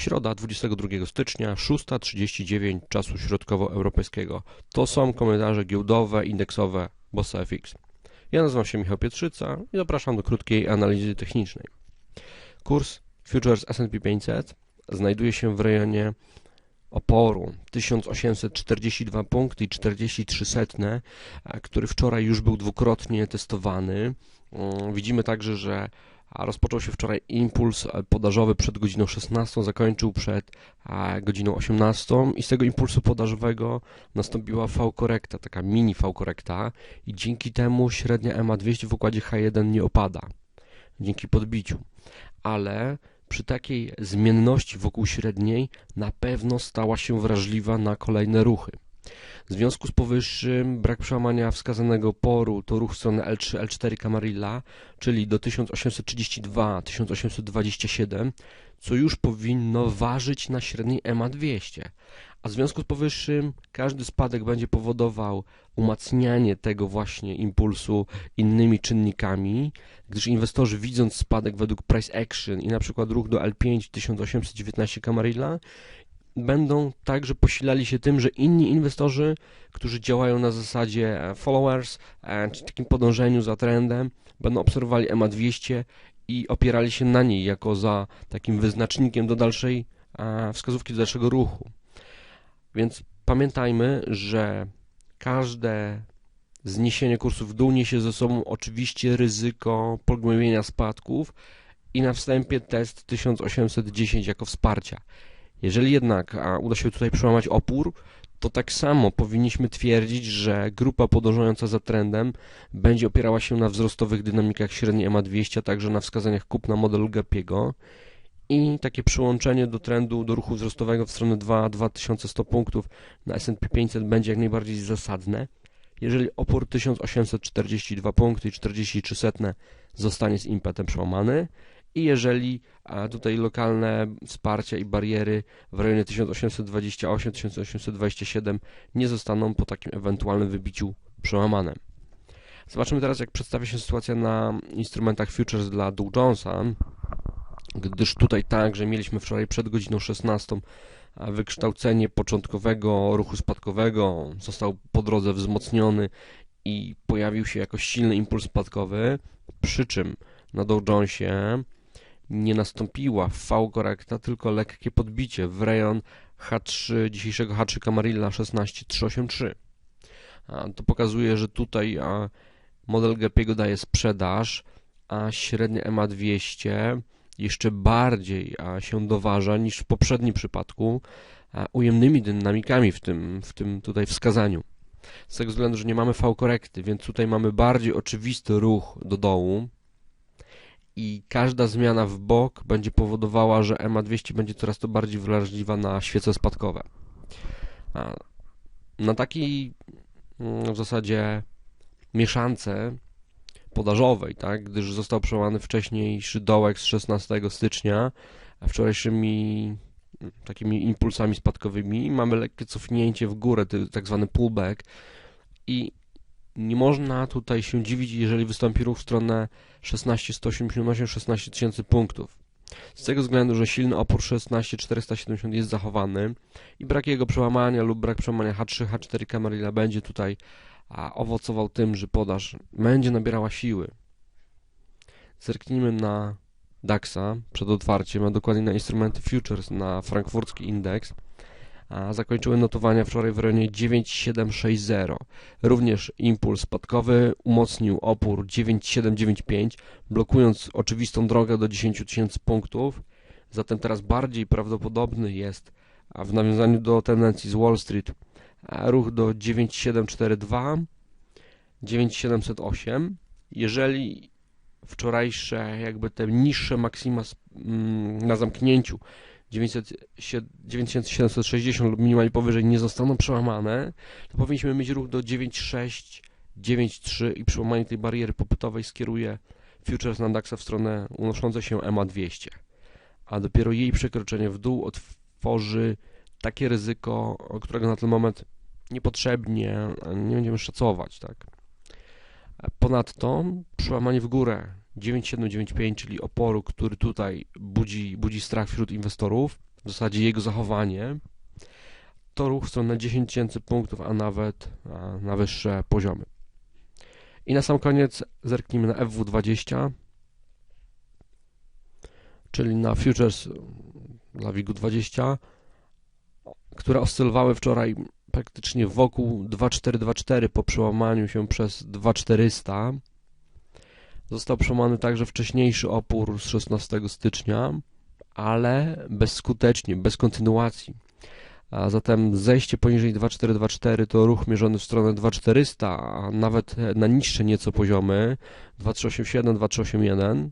Środa 22 stycznia, 6.39 czasu środkowoeuropejskiego. To są komentarze giełdowe, indeksowe Bossa FX. Ja nazywam się Michał Pietrzyca i zapraszam do krótkiej analizy technicznej. Kurs Futures S&P 500 znajduje się w rejonie oporu 1842 punkty i 43 setne, który wczoraj już był dwukrotnie testowany. Mm, widzimy także, że rozpoczął się wczoraj impuls podażowy przed godziną 16, zakończył przed godziną 18 i z tego impulsu podażowego nastąpiła V-korekta, taka mini V-korekta i dzięki temu średnia EMA 200 w układzie H1 nie opada, dzięki podbiciu. Ale przy takiej zmienności wokół średniej na pewno stała się wrażliwa na kolejne ruchy. W związku z powyższym brak przełamania wskazanego poru to ruch w stronę L3, L4 Camarilla, czyli do 1832-1827, co już powinno ważyć na średniej EMA 200. A w związku z powyższym każdy spadek będzie powodował umacnianie tego właśnie impulsu innymi czynnikami, gdyż inwestorzy widząc spadek według price action i na przykład ruch do L5 1819 Camarilla będą także posilali się tym, że inni inwestorzy, którzy działają na zasadzie e, followers, e, czy takim podążeniu za trendem, będą obserwowali EMA 200 i opierali się na niej jako za takim wyznacznikiem do dalszej e, wskazówki, do dalszego ruchu. Więc pamiętajmy, że każde zniesienie kursu w dół niesie ze sobą oczywiście ryzyko pogłębienia spadków i na wstępie test 1810 jako wsparcia. Jeżeli jednak uda się tutaj przełamać opór, to tak samo powinniśmy twierdzić, że grupa podążająca za trendem będzie opierała się na wzrostowych dynamikach średniej EMA 200, a także na wskazaniach kupna modelu Gapiego i takie przyłączenie do trendu, do ruchu wzrostowego w stronę 2, 2100 punktów na S&P 500 będzie jak najbardziej zasadne. Jeżeli opór 1842 punkty i 43 setne zostanie z impetem przełamany, i jeżeli tutaj lokalne wsparcia i bariery w rejonie 1828-1827 nie zostaną po takim ewentualnym wybiciu przełamane. Zobaczymy teraz, jak przedstawia się sytuacja na instrumentach futures dla Dow Jonesa, gdyż tutaj także mieliśmy wczoraj przed godziną 16 wykształcenie początkowego ruchu spadkowego, został po drodze wzmocniony i pojawił się jako silny impuls spadkowy, przy czym na Dow Jonesie nie nastąpiła V-korekta, tylko lekkie podbicie w rejon H3, dzisiejszego H3 Camarilla 16383. To pokazuje, że tutaj model Gapiego daje sprzedaż, a średnia EMA 200 jeszcze bardziej się doważa niż w poprzednim przypadku ujemnymi dynamikami w tym, w tym tutaj wskazaniu. Z tego względu, że nie mamy V-korekty, więc tutaj mamy bardziej oczywisty ruch do dołu, i każda zmiana w bok będzie powodowała, że EMA 200 będzie coraz to bardziej wrażliwa na świece spadkowe. Na takiej mm, w zasadzie mieszance podażowej, tak, gdyż został przełamany wcześniejszy dołek z 16 stycznia, a wczorajszymi mm, takimi impulsami spadkowymi mamy lekkie cofnięcie w górę, tak zwany pullback i nie można tutaj się dziwić, jeżeli wystąpi ruch w stronę 16 tysięcy punktów. Z tego względu, że silny opór 16470 jest zachowany i brak jego przełamania lub brak przełamania H3, H4 Camarilla będzie tutaj owocował tym, że podaż będzie nabierała siły. Zerknijmy na DAXa przed otwarciem, a dokładnie na instrumenty futures, na frankfurcki indeks zakończyły notowania wczoraj w rejonie 9760. Również impuls spadkowy umocnił opór 9795, blokując oczywistą drogę do 10 tysięcy punktów. Zatem teraz bardziej prawdopodobny jest w nawiązaniu do tendencji z Wall Street ruch do 9742, 9708. Jeżeli wczorajsze jakby te niższe maksima mm, na zamknięciu 9760 lub minimalnie powyżej nie zostaną przełamane, to powinniśmy mieć ruch do 9,6, 9,3 i przełamanie tej bariery popytowej skieruje futures na DAX w stronę unoszące się EMA 200, a dopiero jej przekroczenie w dół otworzy takie ryzyko, którego na ten moment niepotrzebnie nie będziemy szacować. Tak? Ponadto przełamanie w górę 9795, czyli oporu, który tutaj budzi, budzi strach wśród inwestorów, w zasadzie jego zachowanie, to ruch w stronę 10 tysięcy punktów, a nawet na wyższe poziomy. I na sam koniec zerknijmy na FW20, czyli na futures dla WIG-20, które oscylowały wczoraj praktycznie wokół 2424 po przełamaniu się przez 2400. Został przełamany także wcześniejszy opór z 16 stycznia, ale bezskutecznie, bez kontynuacji. A zatem zejście poniżej 2424 to ruch mierzony w stronę 2400, a nawet na niższe nieco poziomy 2387, 2381.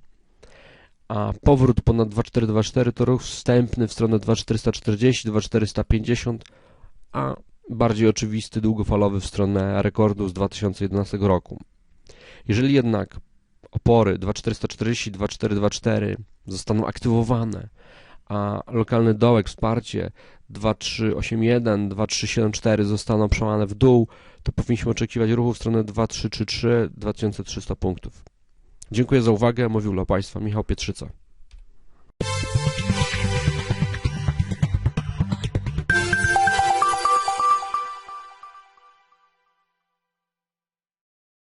A powrót ponad 2424 to ruch wstępny w stronę 2440, 2450, a bardziej oczywisty, długofalowy w stronę rekordu z 2011 roku. Jeżeli jednak opory 2440, 2424 zostaną aktywowane, a lokalny dołek, wsparcie 2381, 2374 zostaną przełamane w dół, to powinniśmy oczekiwać ruchu w stronę 2333, 2300 punktów. Dziękuję za uwagę. Mówił dla Państwa Michał Pietrzyca.